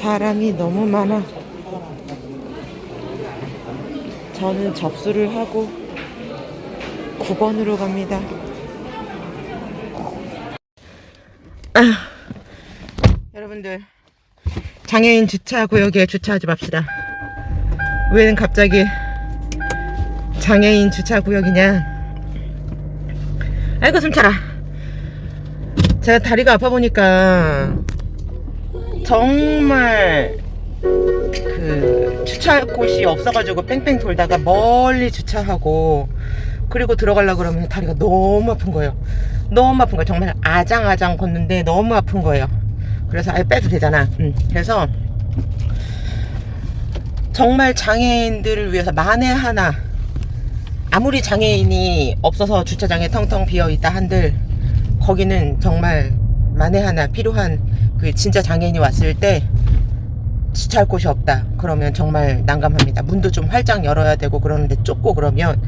사람이 너무 많아. 저는 접수를 하고 9번으로 갑니다. 아, 여러분들 장애인 주차 구역에 주차하지 맙시다. 왜 갑자기 장애인 주차 구역이냐? 아이고 숨차라. 제가 다리가 아파 보니까 정말 그 주차할 곳이 없어가지고 뺑뺑 돌다가 멀리 주차하고 그리고 들어가려고 그러면 다리가 너무 아픈 거예요. 너무 아픈 거예요. 정말 아장아장 걷는데 너무 아픈 거예요. 그래서 아예 빼도 되잖아. 음, 그래서 정말 장애인들을 위해서 만에 하나 아무리 장애인이 없어서 주차장에 텅텅 비어 있다 한들 거기는 정말 만에 하나 필요한 그 진짜 장애인이 왔을 때 주차할 곳이 없다. 그러면 정말 난감합니다. 문도 좀 활짝 열어야 되고 그러는데 좁고 그러면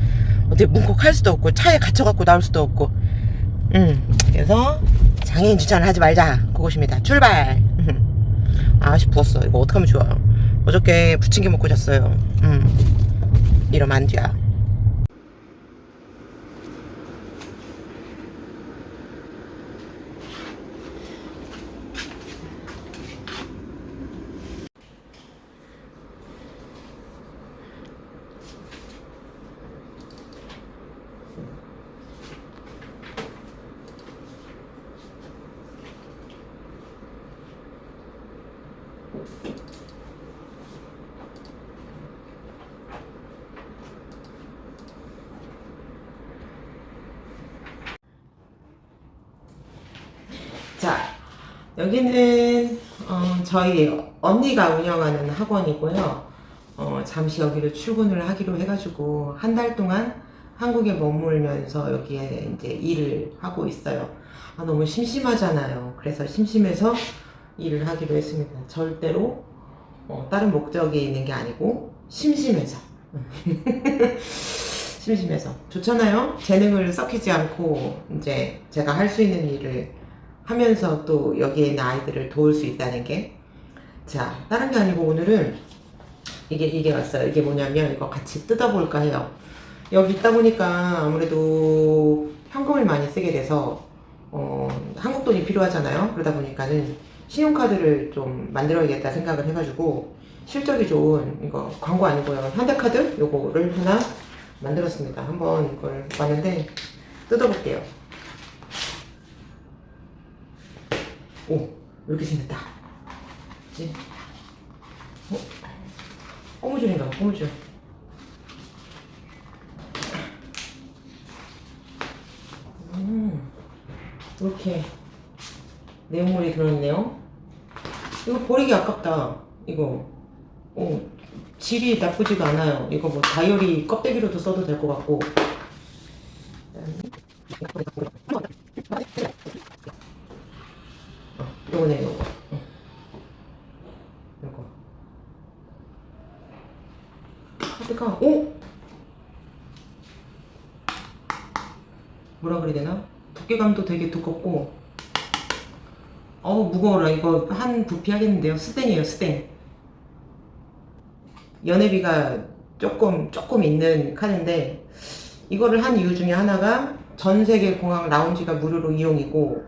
어떻게 문콕할 수도 없고 차에 갇혀갖고 나올 수도 없고. 음 그래서 장애인 주차는 하지 말자 그것입니다. 출발. 아씨 부었어. 이거 어떡하면 좋아. 어저께 부침개 먹고 잤어요. 음 이러면 안 돼요. 자, 여기는 어, 저희 언니가 운영하는 학원이고요. 어, 잠시 여기를 출근을 하기로 해가지고 한 달 동안 한국에 머물면서 여기에 이제 일을 하고 있어요. 아, 너무 심심하잖아요. 그래서 심심해서 일을 하기로 했습니다. 절대로 어, 다른 목적이 있는 게 아니고 심심해서. 심심해서 좋잖아요. 재능을 썩히지 않고 이제 제가 할 수 있는 일을 하면서 또 여기에 있는 아이들을 도울 수 있다는 게. 자, 다른 게 아니고 오늘은 이게, 이게 왔어요. 이게 뭐냐면 이거 같이 뜯어볼까 해요. 여기 있다 보니까 아무래도 현금을 많이 쓰게 돼서, 어, 한국 돈이 필요하잖아요. 그러다 보니까는 신용카드를 좀 만들어야겠다 생각을 해가지고 실적이 좋은 이거 광고 아니고요. 현대카드 요거를 하나 만들었습니다. 한번 이걸 봤는데 뜯어볼게요. 오, 이렇게 생겼다. 그치? 어? 꼬무줄인가 봐, 꼬무줄. 음, 이렇게 내용물이 들어있네요. 이거 버리기 아깝다. 이거. 어, 질이 나쁘지가 않아요. 이거 뭐 다이어리 껍데기로도 써도 될 것 같고. 어, 요거네, 요거. 어. 요거. 카드가, 오! 뭐라 그래야 되나? 두께감도 되게 두껍고, 어우, 무거워라. 이거 한 부피 하겠는데요. 스텐이에요, 스텐. 연회비가 조금, 조금 있는 카드인데, 이거를 한 이유 중에 하나가 전 세계 공항 라운지가 무료로 이용이고,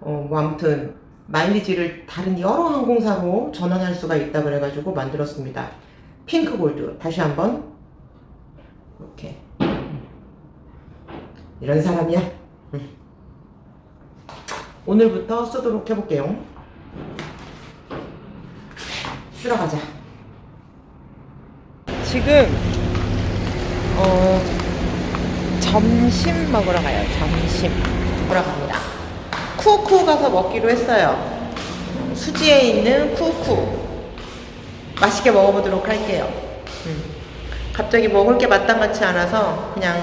어, 뭐 아무튼 마일리지를 다른 여러 항공사로 전환할 수가 있다 그래가지고 만들었습니다. 핑크 골드 다시 한번 이렇게 이런 사람이야. 응. 오늘부터 쓰도록 해볼게요. 쓰러 가자. 지금 어 점심 먹으러 가요. 점심 먹으러 갑니다. 쿠쿠 가서 먹기로 했어요. 수지에 있는 쿠쿠. 맛있게 먹어보도록 할게요. 음. 갑자기 먹을 게 마땅하지 않아서 그냥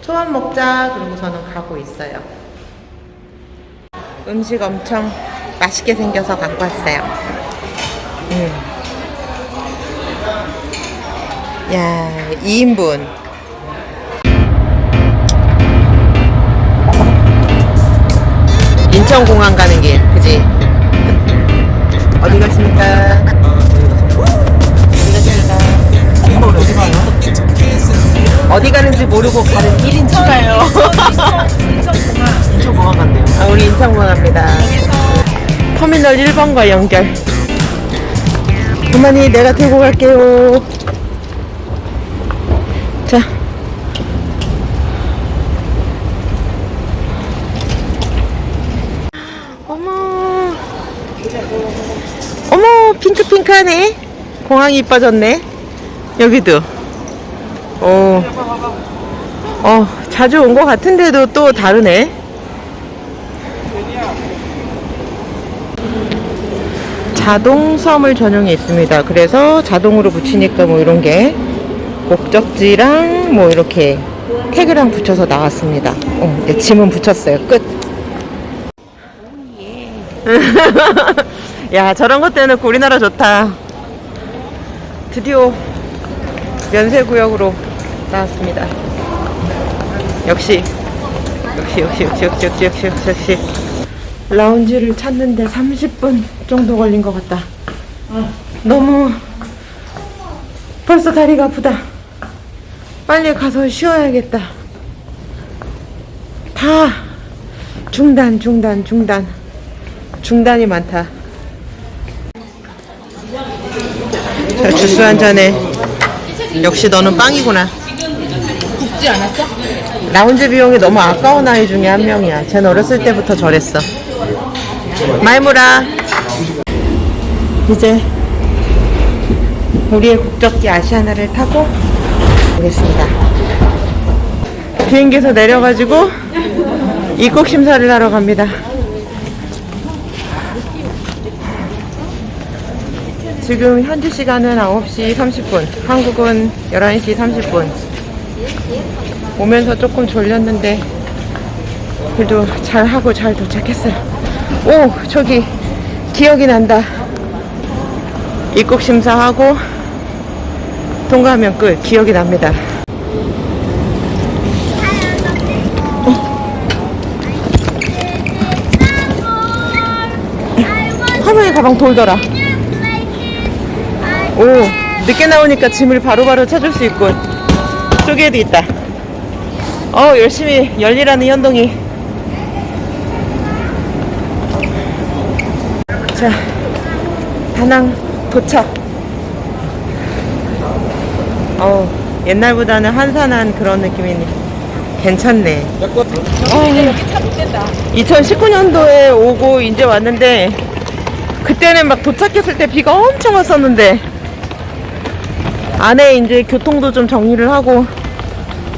초밥 먹자 그러고서는 가고 있어요. 음식 엄청 맛있게 생겨서 갖고 왔어요. 음. 야, 2인분. 인천공항 가는 길, 그지? 어디 가십니까? 어디 가는지 모르고 가는 1인 추가요. 인천공항 간대요. 아, 우리 인천공항 갑니다. 터미널 1번과 연결. 그만이 내가 들고 갈게요. 자. 어머. 어머, 핑크핑크하네. 공항이 이뻐졌네. 여기도. 오. 어, 자주 온 것 같은데도 또 다르네. 자동 섬을 전용이 있습니다. 그래서 자동으로 붙이니까 뭐 이런 게 목적지랑 뭐 이렇게 태그랑 붙여서 나왔습니다. 어, 이제 짐은 붙였어요. 끝. 예. 야, 저런 것 때문에 우리나라 좋다. 드디어 면세구역으로 나왔습니다. 역시, 역시, 역시, 역시, 역시, 역시, 역시, 역시. 라운지를 찾는데 30분. 정도 걸린 것 같다. 너무 벌써 다리가 아프다. 빨리 가서 쉬어야겠다. 다 중단 중단 중단 중단이 많다. 자 주스 한 잔에 역시 너는 빵이구나. 굽지 않았어? 라운지 비용이 너무 아까운 아이 중에 한 명이야. 쟤는 어렸을 때부터 저랬어. 말무라. 이제 우리의 국적기 아시아나를 타고 오겠습니다. 비행기에서 내려가지고 입국 심사를 하러 갑니다. 지금 현지 시간은 9시 30분, 한국은 11시 30분. 오면서 조금 졸렸는데 그래도 잘 하고 잘 도착했어요. 오 저기 기억이 난다. 입국 심사하고 통과하면 끝. 기억이 납니다. 할머니 가방 돌더라. 오 늦게 나오니까 짐을 바로바로 찾을 수 있군. 저기에도 있다. 어 열심히 열일하는 현동이 자 다낭 도착 어 옛날보다는 한산한 그런 느낌이네 괜찮네 어, 2019년도에 오고 이제 왔는데 그때는 막 도착했을 때 비가 엄청 왔었는데 안에 이제 교통도 좀 정리를 하고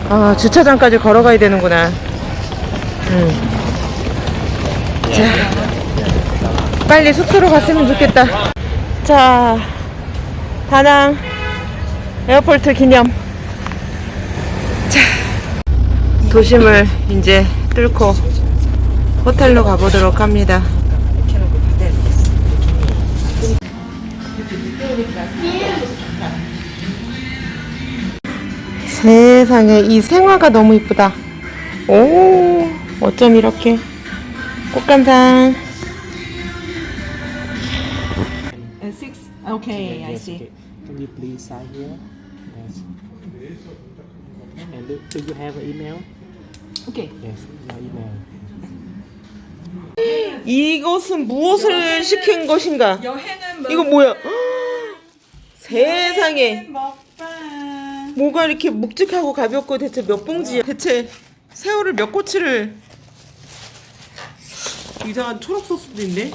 아, 주차장까지 걸어가야 되는구나. 음. 자, 빨리 숙소로 갔으면 좋겠다. 자, 다낭 에어포트 기념. 자, 도심을 이제 뚫고 호텔로 가보도록 합니다. 세상에 이 생화가 너무 이쁘다. 오, 어쩜 이렇게 꽃감상. Okay, I Yes, see. okay. Can you please sign here? Yes. And do, do you have an email? Okay. Yes, your email. 이것은 무엇을 시킨 것인가? 여행은 이거 뭐야? 세상에 먹방. 뭐가 이렇게 묵직하고 가볍고 대체 몇 봉지야? 대체 새우를 몇 꼬치를 이상한 초록 소스도 있네.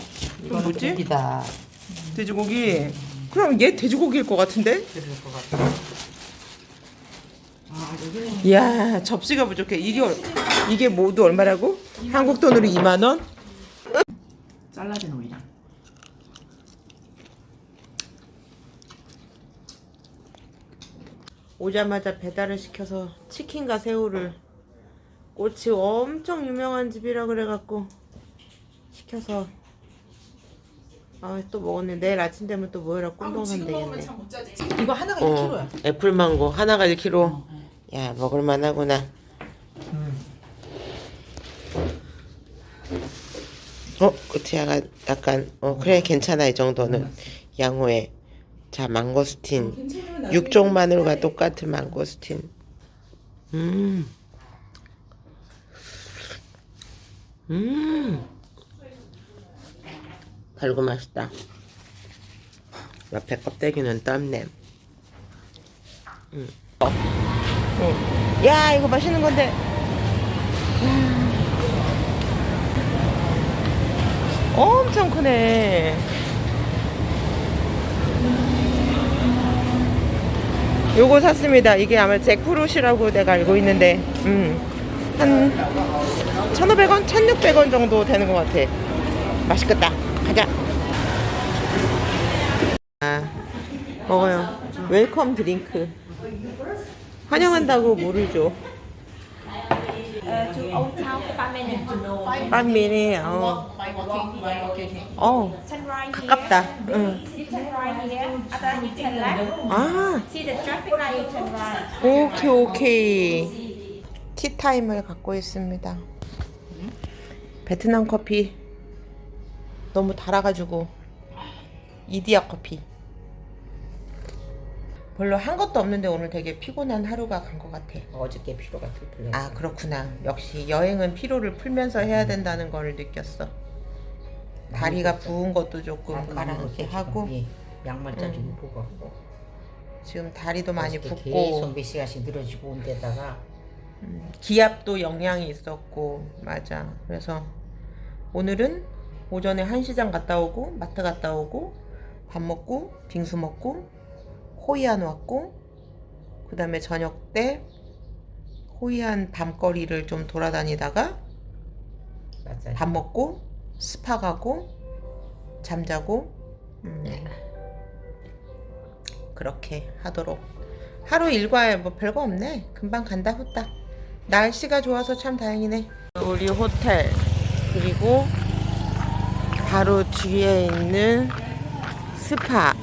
이건 뭐지? 고기다. 돼지고기. 그럼 얘 돼지고기일 것 같은데? 이야 접시가 부족해. 이게 얼- 이게 모두 얼마라고? 한국 돈으로 2만 원? 잘라진 오이랑. 오자마자 배달을 시켜서 치킨과 새우를 꼬치 엄청 유명한 집이라 그래갖고 시켜서 아 또 먹었네. 내일 아침 되면 또 뭐해라. 꿀동 사면 되겠네. 이거 하나가 어, 1kg야. 애플망고 하나가 1kg 야 먹을만 하구나. 어, 그치야가 약간 어 그래 괜찮아 이 정도는. 양호해. 자 망고스틴. 괜찮으면 나중에 육종 마늘과 똑같은 망고스틴. 음. 음. 달고 맛있다. 옆에 껍데기는 떱네. 음. 어. 음. 야 이거 맛있는 건데. 음. 엄청 크네. 요거 샀습니다. 이게 아마 잭프루시라고 내가 알고 있는데, 음, 한 1,500원, 1,600원 정도 되는 것 같아. 맛있겠다. 가자. 아, 먹어요. 웰컴 드링크. 환영한다고 물을 줘. to Old Town five minutes to know. 빤미니, 어, 어, Turn right 가깝다. 응. here. You turn right here. After you turn left. 아, See the traffic light. You turn right. 오케이, 오케이. 티타임을 갖고 있습니다. 베트남 커피 너무 달아가지고 이디야 커피. 별로 한 것도 없는데 오늘 되게 피곤한 하루가 간 것 같아. 어저께 피로가 좀 풀렸어. 아 그렇구나. 역시 여행은 피로를 풀면서 해야 된다는 걸 느꼈어. 다리가 부은 것도 조금 가라앉게 먹었어, 하고. 예, 약만 짜주고 보고. 지금 다리도 많이 어저께 붓고 계속 몇 시간씩 늘어지고 온 데다가 기압도 영향이 있었고 맞아 그래서 오늘은 오전에 한시장 갔다 오고 마트 갔다 오고 밥 먹고 빙수 먹고 호이안 왔고 그 다음에 저녁 때 호이안 밤거리를 좀 돌아다니다가 맞아. 밥 먹고 스파 가고 잠자고 음, 그렇게 하도록. 하루 일과에 뭐 별거 없네. 금방 간다 후딱. 날씨가 좋아서 참 다행이네. 우리 호텔 그리고 바로 뒤에 있는 스파.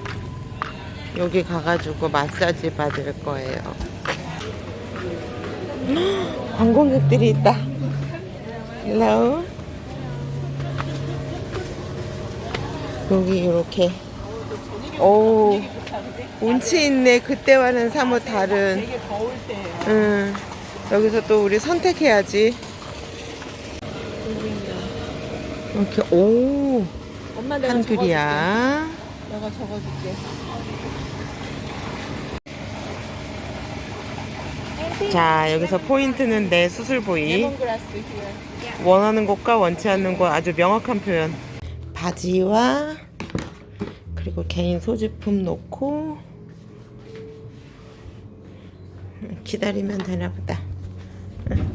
여기 가가지고 마사지 받을 거예요. 관광객들이 있다. 헬로 여기 이렇게. 오 운치 있네. 그때와는 사뭇 다른. 응. 여기서 또 우리 선택해야지 이렇게 오 엄마 내가 한글이야 적어줄게. 내가 적어줄게 자 여기서 포인트는 내 수술 레몬그라스 here 원하는 곳과 원치 않는 곳 아주 명확한 표현. 바지와 그리고 개인 소지품 놓고 기다리면 되나 보다. 응.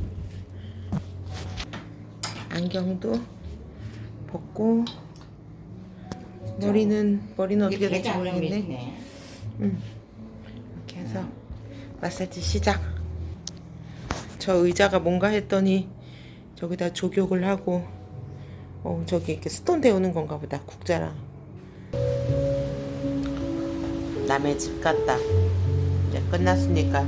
안경도 벗고 머리는 머리는 어떻게 될지 모르겠네. 이렇게 해서 마사지 시작. 저 의자가 뭔가 했더니 저기다 조격을 하고 어 저기 이렇게 스톤 데우는 건가 보다 국자랑. 남의 집 갔다. 이제 끝났으니까